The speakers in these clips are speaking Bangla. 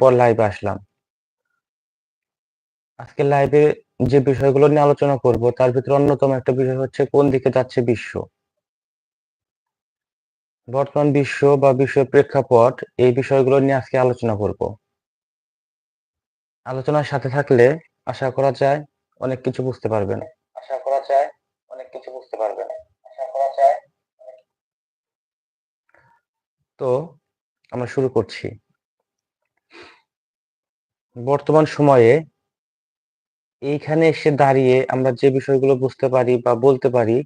পর লাইভে আসলাম। আজকে লাইভে যে বিষয়গুলো নিয়ে আলোচনা করব, তার ভিতরে অন্যতম একটা বিষয় হচ্ছে কোন দিকে যাচ্ছে বিশ্ব। বর্তমান বিশ্ব বা বিশ্বের প্রেক্ষাপট, এই বিষয়গুলো নিয়ে আজকে আলোচনা করব। আলোচনার সাথে থাকলে আশা করা যায় অনেক কিছু বুঝতে পারবেন। আশা করা যায় অনেক কিছু বুঝতে পারবেন। আশা করা যায় তো আমরা শুরু করছি। বর্তমান সময়ে এইখানে এসে দাঁড়িয়ে আমরা যে বিষয়গুলো বুঝতে পারি বা বলতে পারি,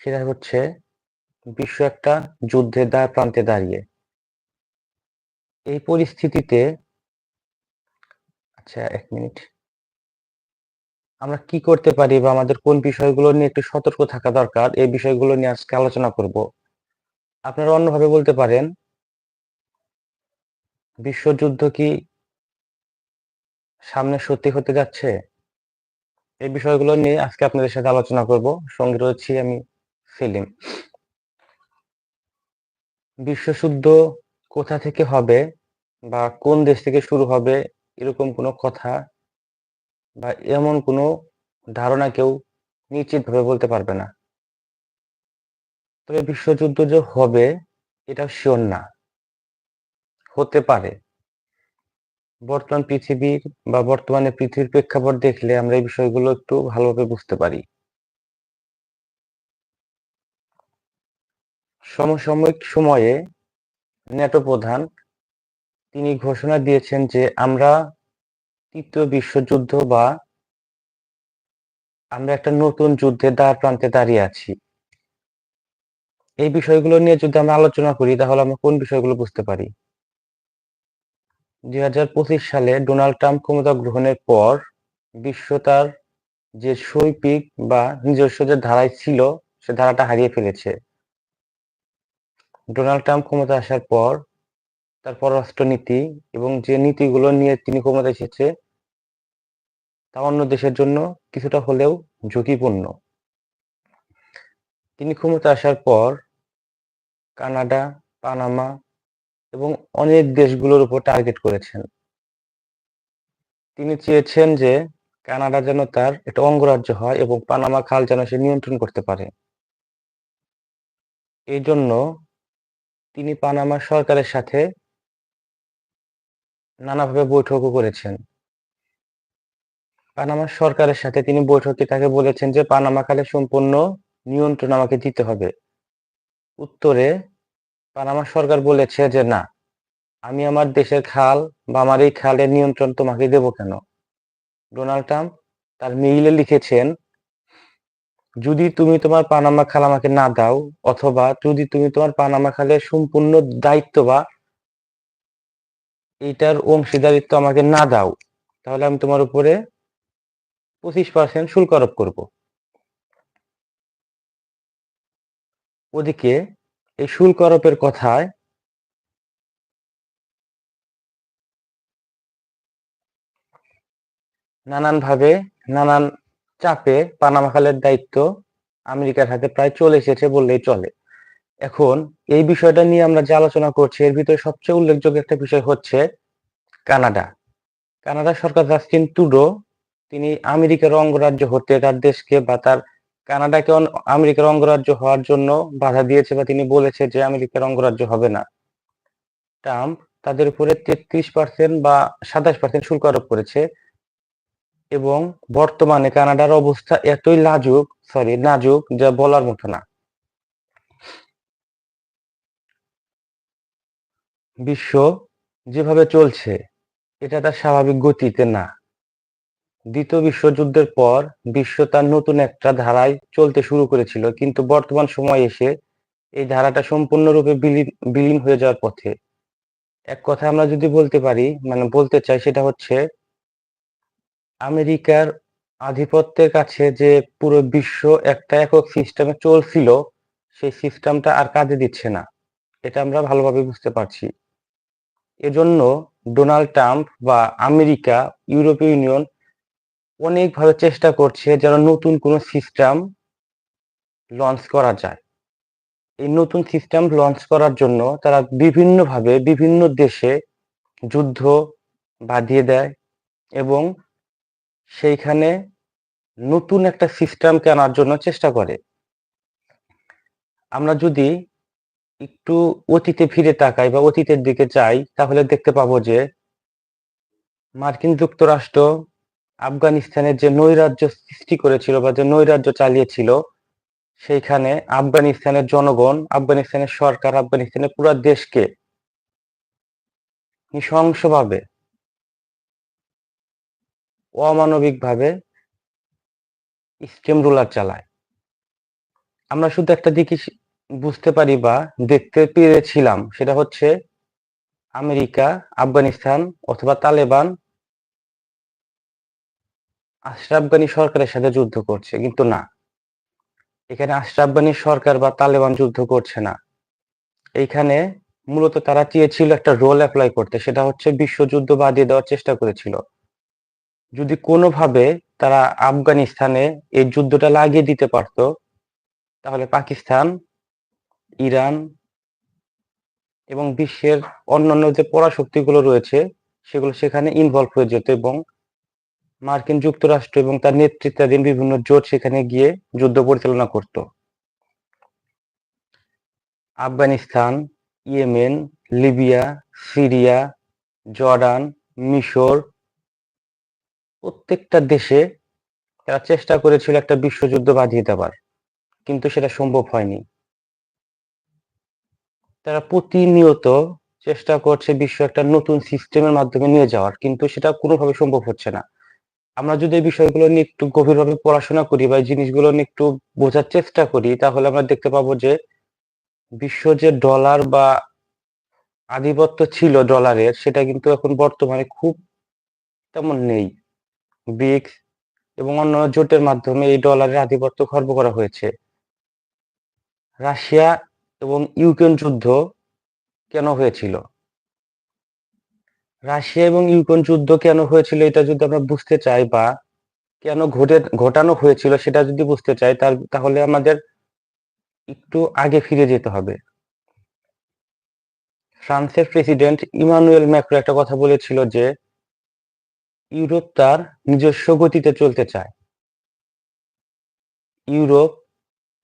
সেটা হচ্ছে বিশ্ব একটা যুদ্ধের দ্বার প্রান্তে দাঁড়িয়ে। এই পরিস্থিতিতে আচ্ছা এক মিনিট। আমরা কি করতে পারি বা আমাদের কোন বিষয়গুলো নিয়ে একটু সতর্ক থাকা দরকার, এই বিষয়গুলো নিয়ে আজকে আলোচনা করব। আপনারা অন্যভাবে বলতে পারেন, বিশ্বযুদ্ধ কি সামনে সত্যি হতে যাচ্ছে? এই বিষয়গুলো নিয়ে আজকে আপনাদের সাথে আলোচনা করব। সঙ্গে রয়েছি আমি সেলিম। বিশ্বযুদ্ধ কোথা থেকে হবে বা কোন দেশ থেকে শুরু হবে এরকম কোনো কথা বা এমন কোনো ধারণা কেউ নিশ্চিতভাবে বলতে পারবে না। তবে বিশ্বযুদ্ধ যে হবে, এটা শিওর না। হতে পারে। বর্তমান পৃথিবীর বা বর্তমানে পৃথিবীর প্রেক্ষাপট দেখলে আমরা এই বিষয়গুলো একটু ভালোভাবে বুঝতে পারি। সমসাময়িক সময়ে ন্যাটো প্রধান তিনি ঘোষণা দিয়েছেন যে আমরা তৃতীয় বিশ্বযুদ্ধ বা আমরা একটা নতুন যুদ্ধের দ্বার প্রান্তে দাঁড়িয়ে আছি। এই বিষয়গুলো নিয়ে যদি আমরা আলোচনা করি তাহলে আমরা কোন বিষয়গুলো বুঝতে পারি? দুই হাজার পঁচিশ সালে ডোনাল্ড ট্রাম্প ক্ষমতা গ্রহণের পর বিশ্ব তার যে শৈল্পিক বা নিজস্ব যে ধারায় ছিল, সে ধারাটা হারিয়ে ফেলেছে। ডোনাল্ড ট্রাম্প ক্ষমতা আসার পর তার পররাষ্ট্রনীতি এবং যে নীতিগুলো নিয়ে তিনি ক্ষমতা এসেছে, তা অন্য দেশের জন্য কিছুটা হলেও ঝুঁকিপূর্ণ। তিনি ক্ষমতা আসার পর কানাডা, পানামা এবং অনেক দেশগুলোর উপর টার্গেট করেছেন। তিনি চেয়েছেন যে কানাডা যেন তার একটা অঙ্গরাজ্য হয় এবং পানামা খাল যেন সে নিয়ন্ত্রণ করতে পারে। এই জন্য তিনি পানামা সরকারের সাথে নানাভাবে বৈঠকও করেছেন। পানামা সরকারের সাথে তিনি বৈঠকে তাকে বলেছেন যে পানামা খালের সম্পূর্ণ নিয়ন্ত্রণ আমাকে দিতে হবে। উত্তরে পানামা সরকার বলেছে যে, না, আমি আমার দেশের খাল বা আমার এই খালের নিয়ন্ত্রণ তোমাকে দেব কেন? ডোনাল্ড ট্রাম্প তার মেইলে লিখেছেন, যদি তুমি তোমার পানামা খাল আমাকে না দাও, অথবা যদি তুমি তোমার পানামা খালের সম্পূর্ণ দায়িত্ব বা এইটার অংশীদারিত্ব আমাকে না দাও, তাহলে আমি তোমার উপরে পঁচিশ পার্সেন্ট শুল্ক আরোপ করব। ওদিকে এই শুল্ক আরোপের কথায় নানানভাবে, নানান চাপে পানামা খালের দায়িত্ব আমেরিকার হাতে প্রায় চলে এসেছে বললেই চলে। এখন এই বিষয়টা নিয়ে আমরা যে আলোচনা করছি, এর ভিতরে সবচেয়ে উল্লেখযোগ্য একটা বিষয় হচ্ছে কানাডা। কানাডা সরকার জাস্টিন টুডো তিনি আমেরিকার অঙ্গরাজ্য হতে তার দেশকে বা তার কানাডাকে আমেরিকার অঙ্গরাজ্য হওয়ার জন্য বাধা দিয়েছে বা তিনি বলেছে যে আমেরিকার অঙ্গরাজ্য হবে না। ট্রাম্প তাদের উপরে তেত্রিশ পার্সেন্ট বা সাতাশ পার্সেন্ট শুল্ক আরোপ করেছে এবং বর্তমানে কানাডার অবস্থা এতই লাজুক সরি নাজুক যা বলার মতো না। বিশ্ব যেভাবে চলছে, এটা তার স্বাভাবিক গতিতে না। দ্বিতীয় বিশ্বযুদ্ধের পর বিশ্ব তার নতুন একটা ধারায় চলতে শুরু করেছিল, কিন্তু বর্তমান সময় এসে এই ধারাটা সম্পূর্ণরূপে বিলীন বিলীন হয়ে যাওয়ার পথে। এক কথা আমরা যদি বলতে পারি মানে বলতে চাই সেটা হচ্ছে, আমেরিকার আধিপত্যের কাছে যে পুরো বিশ্ব একটা একক সিস্টেমে চলছিল, সেই সিস্টেমটা আর কাজে দিচ্ছে না। এটা আমরা ভালোভাবে বুঝতে পারছি। এজন্য ডোনাল্ড ট্রাম্প বা আমেরিকা, ইউরোপীয় ইউনিয়ন অনেকভাবে চেষ্টা করছে যেন নতুন কোনো সিস্টেম লঞ্চ করা যায়। এই নতুন সিস্টেম লঞ্চ করার জন্য তারা বিভিন্নভাবে বিভিন্ন দেশে যুদ্ধ বাঁধিয়ে দেয় এবং সেইখানে নতুন একটা সিস্টেমকে আনার জন্য চেষ্টা করে। আমরা যদি একটু অতীতে ফিরে তাকাই বা অতীতের দিকে যাই, তাহলে দেখতে পাবো যে মার্কিন যুক্তরাষ্ট্র আফগানিস্তানের যে নৈরাজ্য সৃষ্টি করেছিল বা যে নৈরাজ্য চালিয়েছিল, সেইখানে আফগানিস্তানের জনগণ, আফগানিস্তানের সরকার, আফগানিস্তানের পুরো দেশকে নৃশংসভাবে, অমানবিকভাবে স্টেম রুলার চালায়। আমরা শুধু একটা দিকে বুঝতে পারি বা দেখতে পেরেছিলাম, সেটা হচ্ছে আমেরিকা, আফগানিস্তান অথবা তালেবান আশরাফ গানি সরকারের সাথে যুদ্ধ করছে, কিন্তু না। এখানে আশরাফ গানি সরকার বা তালেবান যুদ্ধ করছে না। এইখানে মূলত তারা চেয়েছিল একটা রোল অ্যাপ্লাই করতে, সেটা হচ্ছে বিশ্বযুদ্ধ বাদিয়ে দেওয়ার চেষ্টা করেছিল। যদি কোনোভাবে তারা আফগানিস্তানে এই যুদ্ধটা লাগিয়ে দিতে পারত, তাহলে পাকিস্তান, ইরান এবং বিশ্বের অন্যান্য যে পরাশক্তিগুলো রয়েছে, সেগুলো সেখানে ইনভলভ হয়ে যেত এবং মার্কিন যুক্তরাষ্ট্র এবং তার নেতৃত্বাধীন বিভিন্ন জোট সেখানে গিয়ে যুদ্ধ পরিচালনা করত। Afghanistan, Yemen, Libya, Syria, Jordan, মিশর প্রত্যেকটা দেশে তারা চেষ্টা করেছিল একটা বিশ্বযুদ্ধ বাঁধিয়ে দেওয়ার কিন্তু সেটা সম্ভব হয়নি। তারা প্রতিনিয়ত চেষ্টা করছে বিশ্ব একটা নতুন সিস্টেমের মাধ্যমে নিয়ে যাওয়ার, কিন্তু সেটা কোনোভাবে সম্ভব হচ্ছে না। আমরা যদি এই বিষয়গুলো নিয়ে একটু গভীরভাবে পড়াশোনা করি বা এই জিনিসগুলো নিয়ে একটু বোঝার চেষ্টা করি, তাহলে আমরা দেখতে পাবো যে বিশ্ব যে ডলার বা আধিপত্য ছিল ডলারের সেটা কিন্তু এখন বর্তমানে খুব তেমন নেই। ব্রিক্স এবং অন্য জোটের মাধ্যমে এই ডলারের আধিপত্য খর্ব করা হয়েছে। রাশিয়া এবং ইউক্রেন যুদ্ধ কেন হয়েছিল? রাশিয়া এবং ইউক্রেন যুদ্ধ কেন হয়েছিল এটা যদি আমরা বুঝতে চাই বা কেন ঘটে, ঘটানো হয়েছিল সেটা যদি বুঝতে চাই তাহলে আমাদের একটু আগে ফিরে যেতে হবে। ফ্রান্সের প্রেসিডেন্ট ইমানুয়েল ম্যাক্রো একটা কথা বলেছিল যে, ইউরোপ তার নিজস্ব গতিতে চলতে চায়। ইউরোপ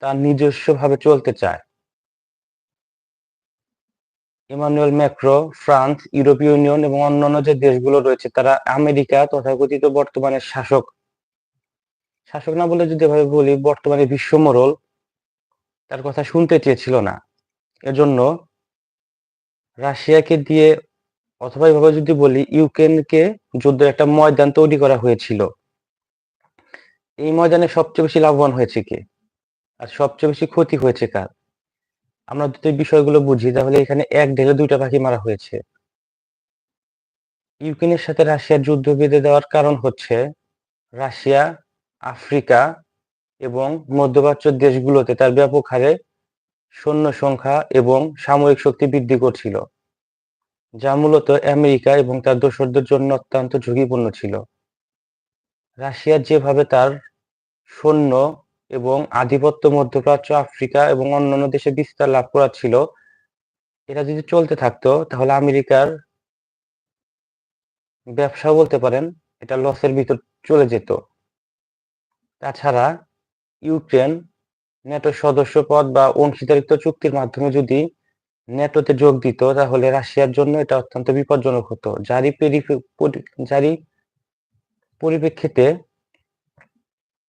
তার নিজস্ব ভাবে চলতে চায়। ইমানুয়েল ম্যাক্রো, ফ্রান্স, ইউরোপীয় ইউনিয়ন এবং অন্যান্য যে দেশগুলো রয়েছে, তারা আমেরিকা তথাকথিত বর্তমানে শাসক। শাসক না বলে যদি এভাবে বলি, বর্তমানে বিশ্ব বিশ্বমরল তার কথা শুনতে চেয়েছিল না। এজন্য রাশিয়াকে দিয়ে অথবা এভাবে যদি বলি, ইউক্রেনকে যুদ্ধের একটা ময়দান তৈরি করা হয়েছিল। এই ময়দানে সবচেয়ে বেশি লাভবান হয়েছে কে? আর সবচেয়ে বেশি ক্ষতি হয়েছে কার? আমরা যদি বিষয়গুলো বুঝি, তাহলে এখানে এক ঢেলে দুইটা পাখি মারা হয়েছে। ইউক্রেনের সাথে রাশিয়ার যুদ্ধ বেঁধে দেওয়ার কারণ হচ্ছে রাশিয়া, আফ্রিকা এবং মধ্যপ্রাচ্য দেশগুলোতে তার ব্যাপক হারে সৈন্য সংখ্যা এবং সামরিক শক্তি বৃদ্ধি করছিল, যা মূলত আমেরিকা এবং তার দোসরদের জন্য অত্যন্ত ঝুঁকিপূর্ণ ছিল। রাশিয়া যেভাবে তার সৈন্য এবং আধিপত্য মধ্যপ্রাচ্য, আফ্রিকা এবং অন্যান্য দেশে বিস্তার লাভ করা ছিল। এটা যদি চলতে থাকতো, তাহলে আমেরিকার ব্যবসা বলতে পারেন, এটা লসের ভিতর চলে যেত। তাছাড়া ইউক্রেন ন্যাটো সদস্য পদ বা অংশীদারিত্ব চুক্তির মাধ্যমে যদি ন্যাটোতে যোগ দিত, তাহলে রাশিয়ার জন্য এটা অত্যন্ত বিপজ্জনক হতো। যারই যারই পরিপ্রেক্ষিতে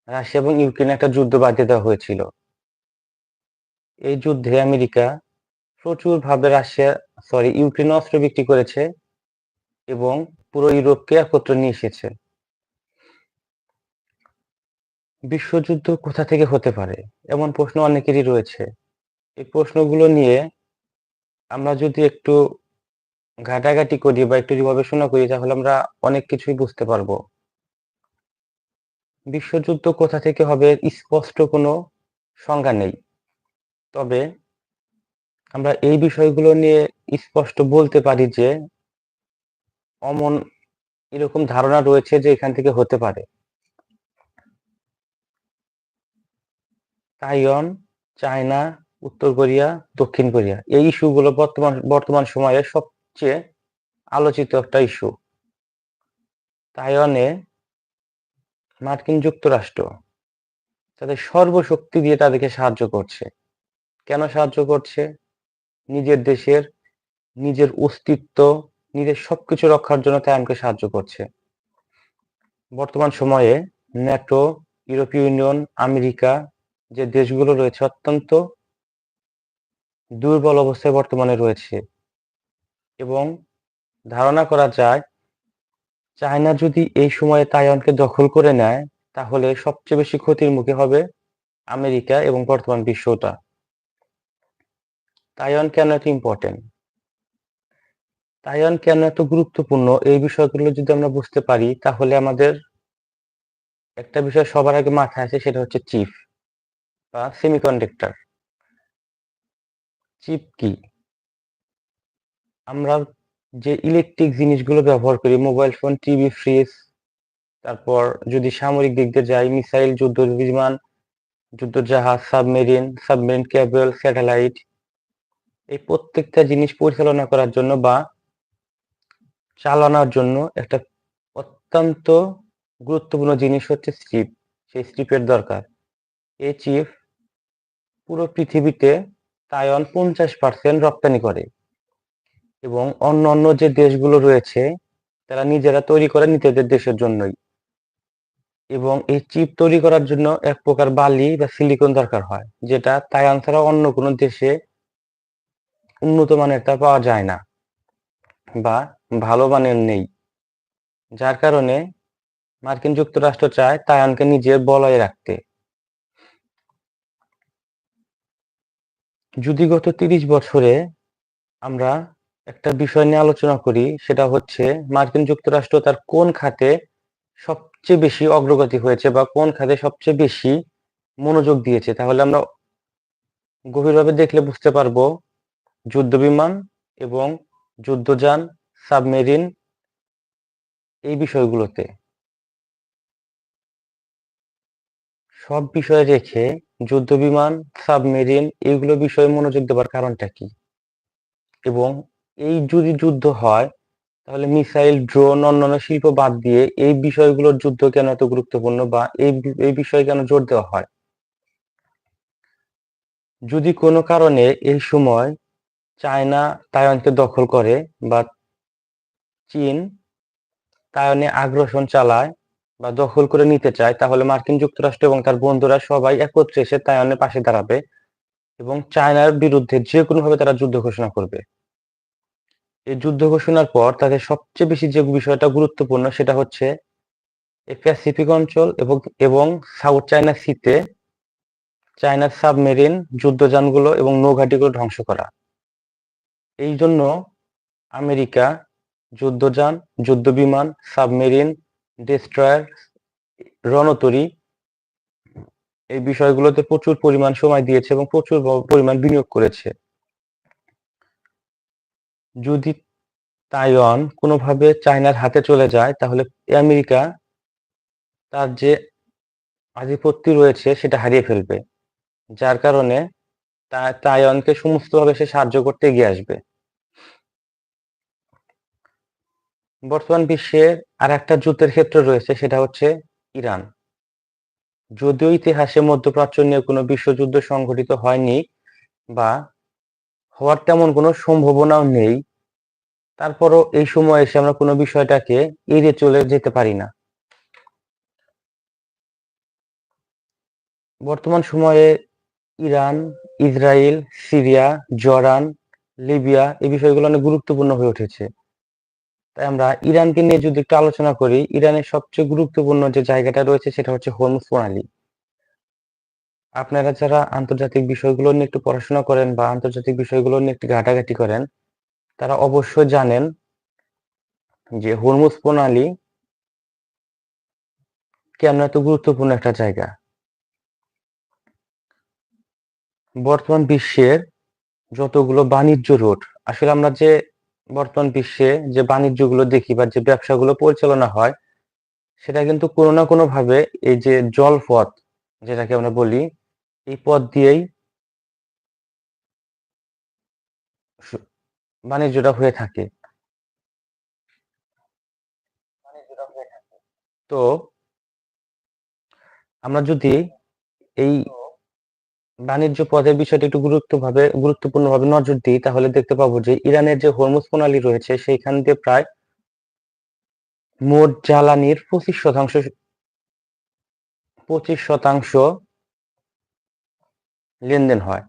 রাশিয়া এবং ইউক্রেনে একটা যুদ্ধ বাঁধিয়ে দেওয়া হয়েছিল। এই যুদ্ধে আমেরিকা প্রচুর ভাবে রাশিয়া সরি ইউক্রেন অস্ত্র বিক্রি করেছে এবং পুরো ইউরোপকে একত্র নিয়ে এসেছে। বিশ্বযুদ্ধ কোথা থেকে হতে পারে? এমন প্রশ্ন অনেকেরই রয়েছে। এই প্রশ্নগুলো নিয়ে আমরা যদি একটু ঘাটাঘাটি করি বা একটু গবেষণা করি, তাহলে আমরা অনেক কিছুই বুঝতে পারব। বিশ্বযুদ্ধ কোথা থেকে হবে স্পষ্ট কোনো সংজ্ঞা নেই। তবে আমরা এই বিষয়গুলো নিয়ে স্পষ্ট বলতে পারি যে অমন এরকম ধারণা রয়েছে যে এখান থেকে হতে পারে। তাইওয়ান, চায়না, উত্তর কোরিয়া, দক্ষিণ কোরিয়া এই ইস্যুগুলো বর্তমান বর্তমান সময়ে সবচেয়ে আলোচিত একটা ইস্যু। তাইওয়ানে মার্কিন যুক্তরাষ্ট্র তাদের সর্বশক্তি দিয়ে তাদেরকে সাহায্য করছে। কেন সাহায্য করছে? নিজের দেশের, নিজের অস্তিত্ব, নিজের সবকিছু রক্ষার জন্য তাইওয়ানকে সাহায্য করছে। বর্তমান সময়ে ন্যাটো, ইউরোপীয় ইউনিয়ন, আমেরিকা যে দেশগুলো রয়েছে অত্যন্ত দুর্বল অবস্থায় বর্তমানে রয়েছে এবং ধারণা করা যায় চায়না যদি এই সময়ে তাইওয়ানকে দখল করে নেয়, তাহলে সবচেয়ে বেশি ক্ষতির মুখে হবে আমেরিকা এবং বর্তমান বিশ্বটা তাইওয়ান কেন এত ইম্পর্টেন্ট তাইওয়ান কেন এত গুরুত্বপূর্ণ? এই বিষয়গুলো যদি আমরা বুঝতে পারি, তাহলে আমাদের একটা বিষয় সবার আগে মাথায় আছে সেটা হচ্ছে চিপ বা সেমিকন্ডাক্টর চিপ কি? আমরা যে ইলেকট্রিক জিনিসগুলো ব্যবহার করি মোবাইল ফোন টিভি ফ্রিজ তারপর যদি সামরিক দিক দিয়ে যাই মিসাইল যুদ্ধ বিমান, যুদ্ধ জাহাজ সাবমেরিন সাবমেরিন কেবল স্যাটেলাইট এই প্রত্যেকটা জিনিস পরিচালনা করার জন্য বা চালানোর জন্য একটা অত্যন্ত গুরুত্বপূর্ণ জিনিস হচ্ছে স্ট্রিপ সেই স্ট্রিপের দরকার। এই চিপ পুরো পৃথিবীতে তাইওয়ান পঞ্চাশ পার্সেন্ট রপ্তানি করে। এবং অন্য অন্য যে দেশগুলো রয়েছে, তারা নিজেরা তৈরি করে নিজেদের দেশের জন্যই। এবং এই চিপ তৈরি করার জন্য এক প্রকার বালি বা সিলিকন দরকার হয়, যেটা তাইওয়ান ছাড়া অন্য কোনো দেশে উন্নত মানের তা পাওয়া যায় না বা ভালো মানের নেই। যার কারণে মার্কিন যুক্তরাষ্ট্র চায় তাইওয়ানকে নিজের বলয়ে রাখতে। যদি গত তিরিশ বছরে আমরা একটা বিষয় নিয়ে আলোচনা করি, সেটা হচ্ছে মার্কিন যুক্তরাষ্ট্র তার কোন খাতে সবচেয়ে বেশি অগ্রগতি হয়েছে বা কোন খাতে সবচেয়ে বেশি মনোযোগ দিয়েছে? তাহলে আমরা গভীরভাবে দেখলে বুঝতে পারব যুদ্ধ বিমান এবং যুদ্ধযান, সাবমেরিন এই বিষয়গুলোতে। সব বিষয় রেখে যুদ্ধ বিমান সাবমেরিন এইগুলো বিষয়ে মনোযোগ দেওয়ার কারণটা কি? এবং এই যদি যুদ্ধ হয়, তাহলে মিসাইল, ড্রোন, অন্যান্য শিল্প বাদ দিয়ে এই বিষয়গুলোর যুদ্ধ কেন এত গুরুত্বপূর্ণ বা এই এই বিষয়ে কেন জোর দেওয়া হয়? যদি কোনো কারণে এই সময় চায়না তাইওয়ানকে দখল করে বা চীন তাইওয়ানে আগ্রাসন চালায় বা দখল করে নিতে চায়, তাহলে মার্কিন যুক্তরাষ্ট্র এবং তার বন্ধুরা সবাই একত্রে এসে তাইওয়ানের পাশে দাঁড়াবে এবং চায়নার বিরুদ্ধে যে কোনো ভাবে তারা যুদ্ধ ঘোষণা করবে। এই যুদ্ধ ঘোষণার পর তাদের সবচেয়ে বেশি যে বিষয়টা গুরুত্বপূর্ণ সেটা হচ্ছে প্যাসিফিক অঞ্চল এবং এবং সাউথ চায়না সিতে চায়নার সাবমেরিন যুদ্ধযানগুলো এবং নৌঘাটিগুলো ধ্বংস করা। এই জন্য আমেরিকা যুদ্ধযান যুদ্ধ বিমান সাবমেরিন, ডেস্ট্রয়ার, রণতরী এই বিষয়গুলোতে প্রচুর পরিমাণ সময় দিয়েছে এবং প্রচুর পরিমাণ বিনিয়োগ করেছে। যদি তাইওয়ান কোনোভাবে চায়নার হাতে চলে যায়, তাহলে আমেরিকা তার যে আধিপত্য রয়েছে সেটা হারিয়ে ফেলবে, যার কারণে তাইওয়ানকে সমস্তভাবে সে সাহায্য করতে এগিয়ে আসবে। বর্তমান বিশ্বের আর একটা যুদ্ধের ক্ষেত্র রয়েছে, সেটা হচ্ছে ইরান। যদিও ইতিহাসে মধ্যপ্রাচ্য নিয়ে কোনো বিশ্বযুদ্ধ সংঘটিত হয়নি বা হওয়ার তেমন কোনো সম্ভাবনাও নেই। তারপরও এই সময় এসে আমরা কোনো বিষয়টাকে এড়িয়ে চলে যেতে পারি না। বর্তমান সময়ে Iran, Israel, Syria, Jordan, Libya এই বিষয়গুলো অনেক গুরুত্বপূর্ণ হয়ে উঠেছে। তাই আমরা ইরানকে নিয়ে যদি একটু আলোচনা করি, ইরানের সবচেয়ে গুরুত্বপূর্ণ যে জায়গাটা রয়েছে সেটা হচ্ছে হরমুজ প্রণালী। আপনারা যারা আন্তর্জাতিক বিষয়গুলো নিয়ে একটু পড়াশোনা করেন বা আন্তর্জাতিক বিষয়গুলো নিয়ে একটু ঘাটাঘাটি করেন, তারা অবশ্যই জানেন যে হরমুজ প্রণালী কেন এত গুরুত্বপূর্ণ একটা জায়গা? বর্তমান বিশ্বের যতগুলো বাণিজ্য রুট আসলে আমরা যে বর্তমান বিশ্বে যে বাণিজ্যগুলো দেখি বা যে ব্যবসাগুলো পরিচালনা হয়, সেটা কিন্তু কোনো না কোনো ভাবে এই যে জলপথ, যেটাকে আমরা বলি এই পথ দিয়েই বাণিজ্যটা হয়ে থাকে। তো আমরা যদি এই বাণিজ্য পথের বিষয়টি একটু গুরুত্বভাবে, গুরুত্বপূর্ণভাবে নজর দিই, তাহলে দেখতে পাবো যে ইরানের যে হরমুজ প্রণালী রয়েছে, সেইখান দিয়ে প্রায় মোট জ্বালানির পঁচিশ শতাংশ পঁচিশ শতাংশ লেনদেন হয়।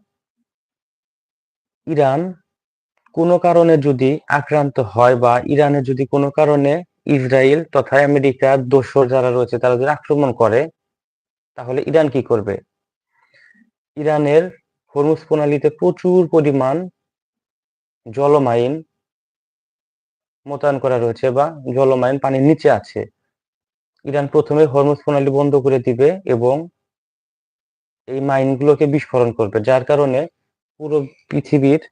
ইরান কোনো কারণে যদি আক্রান্ত হয় বা ইরানের যদি কোনো কারণে ইসরায়েল তথা আমেরিকার দোসর যারা রয়েছে, তারা যদি আক্রমণ করে, তাহলে ইরান কি করবে? ইরানের হরমুজ প্রণালীতে প্রচুর পরিমাণ জলমাইন মোতায়েন করা রয়েছে বা জলমাইন পানির নিচে আছে। ইরান প্রথমে হরমুজ প্রণালী বন্ধ করে দিবে এবং এই মাইনগুলোকে বিস্ফোরণ করবে, যার কারণে পুরো পৃথিবীর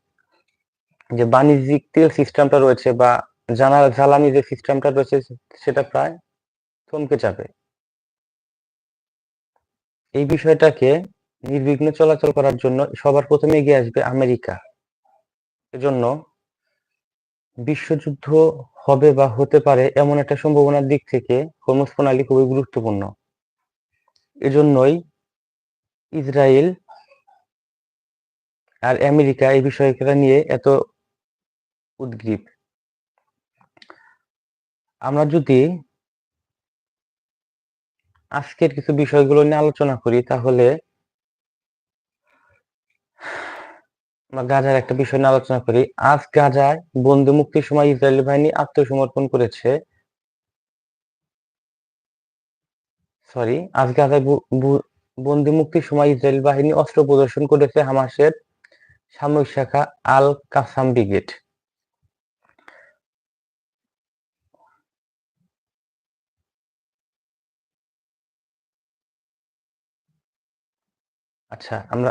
যে বাণিজ্যিক তেল সিস্টেমটা রয়েছে বা জানা জ্বালানি যে সিস্টেমটা রয়েছে সেটা প্রায় থমকে যাবে। এই বিষয়টাকে নির্বিঘ্নে চলাচল করার জন্য সবার প্রথমে এগিয়ে আসবে আমেরিকা। এজন্য বিশ্বযুদ্ধ হবে বা হতে পারে এমন একটা সম্ভাবনার দিক থেকে হরমুজ প্রণালী খুবই গুরুত্বপূর্ণ। এজন্যই ইসরায়েল আর আমেরিকা এই বিষয়টা নিয়ে এত উদ্গ্রীব। আমরা যদি আজকের কিছু বিষয়গুলো নিয়ে আলোচনা করি, তাহলে আমরা গাজার একটা বিষয় নিয়ে আলোচনা করি। আজ গাজায় বন্দী মুক্তির সময় ইসরায়েলি বাহিনী আত্মসমর্পণ করেছে। সরি আজ গাজায় বন্দী মুক্তির সময় ইসরায়েল বাহিনী অস্ত্র প্রদর্শন করেছে হামাসের সামরিক শাখা আল কাসাম ব্রিগেড। আচ্ছা আমরা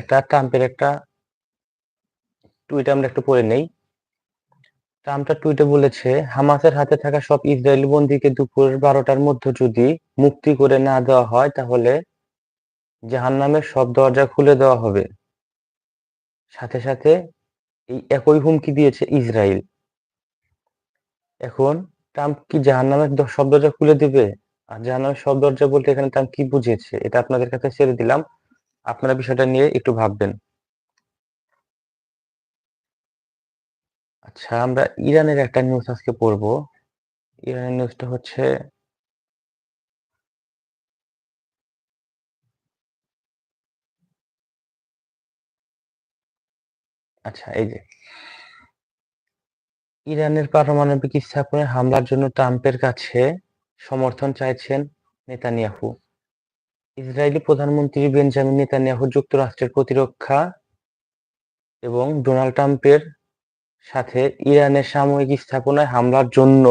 একটা ট্রাম্পের একটা টুইট আমরা একটু পড়ে নেই। ট্রাম্পটা টুইটে বলেছে, হামাসের হাতে থাকা সব ইসরায়েলি বন্দীকে দুপুর বারোটার মধ্যে যদি মুক্তি করে না দেওয়া হয় তাহলে জাহান্নামের সব দরজা খুলে দেওয়া হবে। সাথে সাথে এই একই হুমকি দিয়েছে ইসরায়েল এখন ট্রাম্প কি জাহান্নামের সব দরজা খুলে দিবে? আর জাহান্নামের সব দরজা বলতে এখানে ট্রাম্প কি বুঝিয়েছে? এটা আপনাদের কাছে ছেড়ে দিলাম। আপনারা বিষয়টা নিয়ে একটু ভাববেন। আচ্ছা আমরা ইরানের একটা নিউজ আজকে পড়ব। ইরানের নিউজটা হচ্ছে আচ্ছা এই যে। ইরানের পারমাণবিক স্থাপনায় হামলার জন্য ট্রাম্পের কাছে সমর্থন চাইছেন নেতানিয়াহু। ইসরায়েলি প্রধানমন্ত্রী বেঞ্জামিন নেতানিয়াহু যুক্তরাষ্ট্রের প্রতিরক্ষা এবং ডোনাল্ড ট্রাম্পের সাথে ইরানের সাময়িক স্থাপনায় হামলার জন্য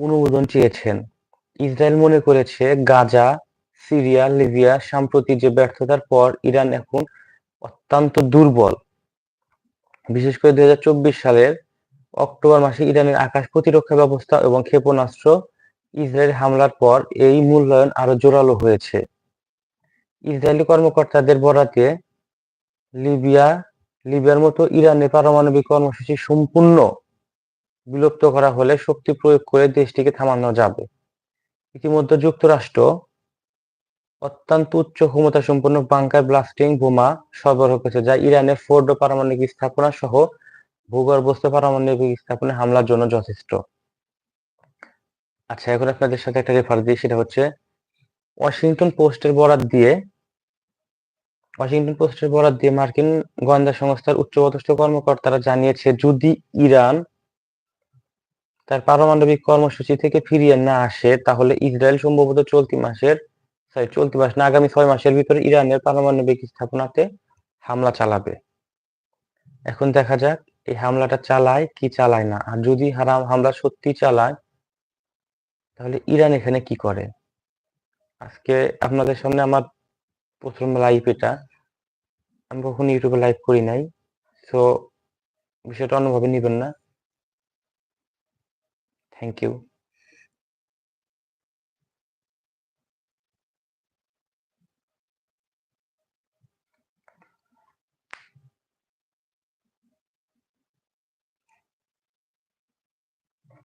অনুমোদন চেয়েছেন। ইসরায়েল মনে করেছে গাজা, সিরিয়া, লিবিয়া সাম্প্রতিক যে ব্যর্থতার পর ইরান এখন অত্যন্ত দুর্বল। বিশেষ করে দুই হাজার চব্বিশ সালের অক্টোবর মাসে ইরানের আকাশ প্রতিরক্ষা ব্যবস্থা এবং ক্ষেপণাস্ত্র ইসরায়েল হামলার পর এই মূল্যায়ন আরও জোরালো হয়েছে। ইসরায়েলি কর্মকর্তাদের বরাতে লিবিয়া, লিবিয়ার মতো ইরানের পারমাণবিক কর্মসূচি সম্পূর্ণ বিলুপ্ত করা হলে শক্তি প্রয়োগ করে দেশটিকে থামানো যাবে। ইতিমধ্যে যুক্তরাষ্ট্র অত্যন্ত উচ্চ ক্ষমতা সম্পন্ন বাংকার ব্লাস্টিং বোমা সরবরাহ করেছে, যা ইরানের ফোর্ডো পারমাণবিক স্থাপনা সহ ভূগর্ভস্থ পারমাণবিক স্থাপনায় হামলার জন্য যথেষ্ট। আচ্ছা এখন আপনাদের সাথে একটা রেফার দিই, সেটা হচ্ছে ওয়াশিংটন পোস্টের বরাত দিয়ে ওয়াশিংটন পোস্টের বরাত দিয়ে মার্কিন গোয়েন্দা সংস্থার উচ্চপদস্থ কর্মকর্তারা জানিয়েছে, যদি ইরান তার পারমাণবিক কর্মসূচি থেকে ফিরিয়ে না আসে, তাহলে ইসরায়েল সম্ভবত চলতি মাসের সরি চলতি মাস না, আগামী ছয় মাসের ভিতরে ইরানের পারমাণবিক স্থাপনাতে হামলা চালাবে। এখন দেখা যাক এই হামলাটা চালায় কি চালায় না। আর যদি হারাম হামলা সত্যি চালায়, তাহলে ইরান এখানে কি করে? আজকে আপনাদের সামনে আমার প্রথম লাইভ এটা। আমি কখনো ইউটিউবে লাইভ করি নাই সো বিষয়টা অন্যভাবে নিবেন না। Thank you